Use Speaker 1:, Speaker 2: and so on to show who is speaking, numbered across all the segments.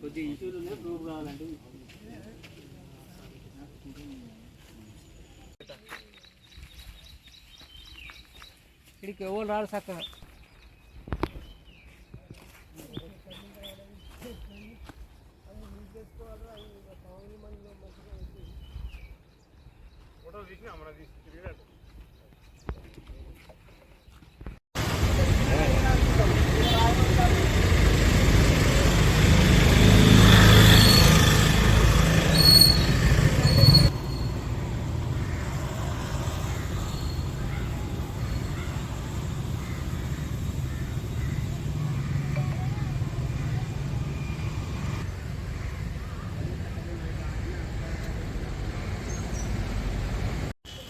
Speaker 1: కొద్ది ఇష్యూలు ఉన్నాయి ప్రూఫ్ కావాలంటే ఇక్కడికి ఎవరు రాడు చక్కగా ఫోటో తీసినా అమరా తీసి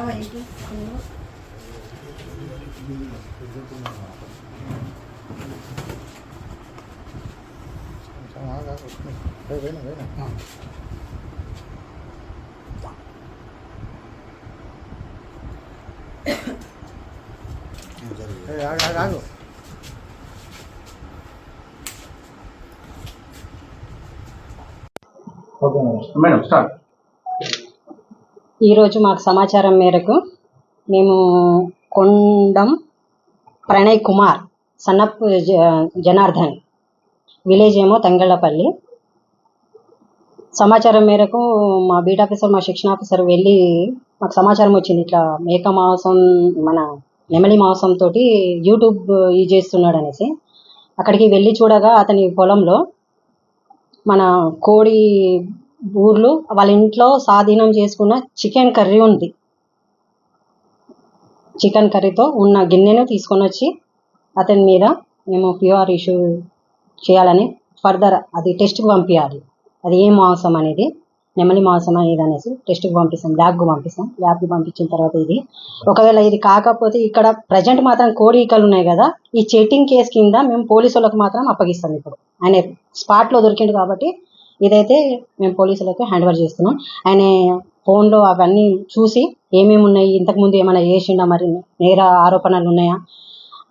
Speaker 2: పైకి ఇట్లా. సలీం భాయ్. ఆ. మేడం స్టార్ట్
Speaker 3: ఈరోజు మాకు సమాచారం మేరకు మేము కొండం ప్రణయ్ కుమార్ సన్నప్ జ- జనార్దన్ విలేజ్ ఏమో తంగళ్ళపల్లి. సమాచారం మేరకు మా బీట్ ఆఫీసర్ మా శిక్షణ ఆఫీసర్ వెళ్ళి మాకు సమాచారం వచ్చింది. ఇట్లా మేక మాంసం మన నెమలి మాంసం తోటి యూట్యూబ్ యూజ్ చేస్తున్నాడు అనేసి అక్కడికి వెళ్ళి చూడగా అతని పొలంలో మన కోడి ఊర్లు వాళ్ళ ఇంట్లో స్వాధీనం చేసుకున్న చికెన్ కర్రీ ఉంది. చికెన్ కర్రీతో ఉన్న గిన్నెను తీసుకొని వచ్చి అతని మీద మేము ప్యూఆర్ ఇష్యూ చేయాలని ఫర్దర్ అది టెస్ట్కి పంపించాలి అది ఏ మాంసం అనేది నెమలి మాంసం అనేది అనేసి టెస్ట్కి పంపిస్తాం ల్యాబ్కి పంపిస్తాం. ల్యాబ్కి పంపించిన తర్వాత ఇది. ఒకవేళ ఇది కాకపోతే ఇక్కడ ప్రజెంట్ మాత్రం కోడి ఈకలు ఉన్నాయి కదా ఈ చెట్టింగ్ కేసు కింద మేము పోలీసు వాళ్ళకి మాత్రం అప్పగిస్తాం ఇప్పుడు. ఆయన స్పాట్లో దొరికిండు కాబట్టి ఇదైతే మేము పోలీసులకు హ్యాండ్ ఓవర్ చేస్తున్నాం. ఆయన ఫోన్లో అవన్నీ చూసి ఏమేమి ఉన్నాయి ఇంతకుముందు ఏమైనా చేసిండా మరి నేర ఆరోపణలు ఉన్నాయా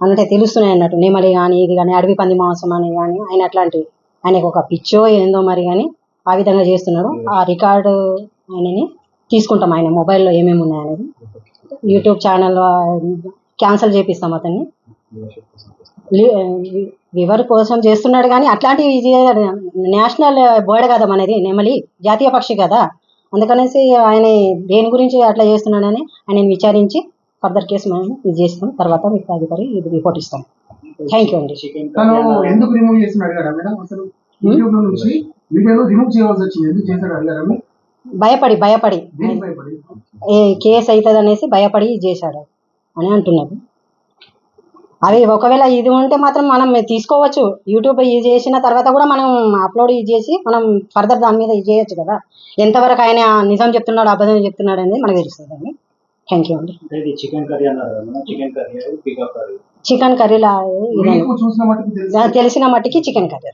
Speaker 3: అంటే తెలుస్తున్నాయి అన్నట్టు. నెమలి కానీ ఇది కానీ అడవి పంది మాంసం అని కానీ ఆయన అట్లాంటివి ఆయనకు ఒక పిచ్చో ఏందో మరి కానీ ఆ విధంగా చేస్తున్నాడు. ఆ రికార్డు ఆయనని తీసుకుంటాం ఆయన మొబైల్లో ఏమేమి ఉన్నాయనేది. యూట్యూబ్ ఛానల్ క్యాన్సిల్ చేపిస్తాం అతన్ని. వివర్ కోసం చేస్తున్నాడు కానీ అట్లాంటివి ఇది నేషనల్ బర్డ్ కదా మనది నెమలి జాతీయ పక్షి కదా. అందుకనేసి ఆయన దేని గురించి అట్లా చేస్తున్నాడని ఆయన విచారించి ఫర్దర్ కేసు మనం ఇది చేస్తాం. తర్వాత మీకు తదుపరి ఇది రిపోర్ట్ ఇస్తాం. థ్యాంక్ యూ అండి.
Speaker 2: తను ఎందుకు రిమూవ్ చేసిన అడిగారా మేడం? అసలు యూట్యూబ్ నుంచి వీడియోలో రిమూవ్ చేయవలసి వచ్చింది. ఎందుకు చేశాడు అడిగారా మీరు?
Speaker 3: భయపడి భయపడి.
Speaker 2: భయపడి?
Speaker 3: ఏ కేసు అవుతుంది అనేసి భయపడి ఇది చేశాడు అని అంటున్నారు అవి ఒకవేళ ఇది ఉంటే మాత్రం మనం తీసుకోవచ్చు. యూట్యూబ్ ఇది చేసిన తర్వాత కూడా మనం అప్లోడ్ ఇది చేసి మనం ఫర్దర్ దాని మీద ఇది చేయొచ్చు కదా. ఎంతవరకు ఆయన నిజం చెప్తున్నాడు అబద్ధం చెప్తున్నాడు అనేది మనకు తెలుస్తుంది అండి. థ్యాంక్ యూ అండి.
Speaker 4: ఇది చికెన్ కర్రీ చికెన్
Speaker 3: చికెన్ కర్రీలా తెలిసిన మట్టికి చికెన్ కర్రీ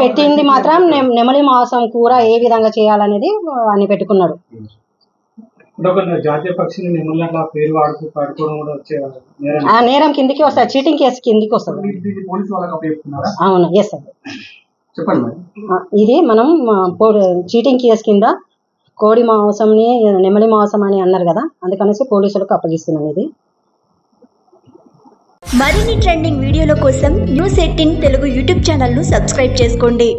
Speaker 3: పెట్టింది మాత్రం నెమలి మాంసం కూర ఏ విధంగా చేయాలనేది అని పెట్టుకున్నాడు.
Speaker 4: అంటే ఒక జాతీయ పక్షిని నిమ్మల్ని అట్లా పేరు వాడుతూ పాడుకోవడం కూడా వచ్చే నేరం
Speaker 3: ఆ నేరం కిందికి వస్తుంది చీటింగ్ కేసు కిందికి వస్తుంది.
Speaker 2: పోలీస్ వాళ్ళకి అప్పచెప్తున్నారా
Speaker 3: అవును ఎస్ అండి
Speaker 2: చెప్పండి
Speaker 3: ఇది మనం చీటింగ్ కేసు కింద కోడి మాంసంని నెమలి మాంసం అని అన్నారు కదా అందుకనేసి పోలీసులకు అప్పగిస్తున్నాం ఇది.
Speaker 5: మరిన్ని ట్రెండింగ్ వీడియోల కోసం న్యూస్ ఎయిటీన్ తెలుగు యూట్యూబ్ ఛానల్ను సబ్స్క్రైబ్ చేసుకోండి.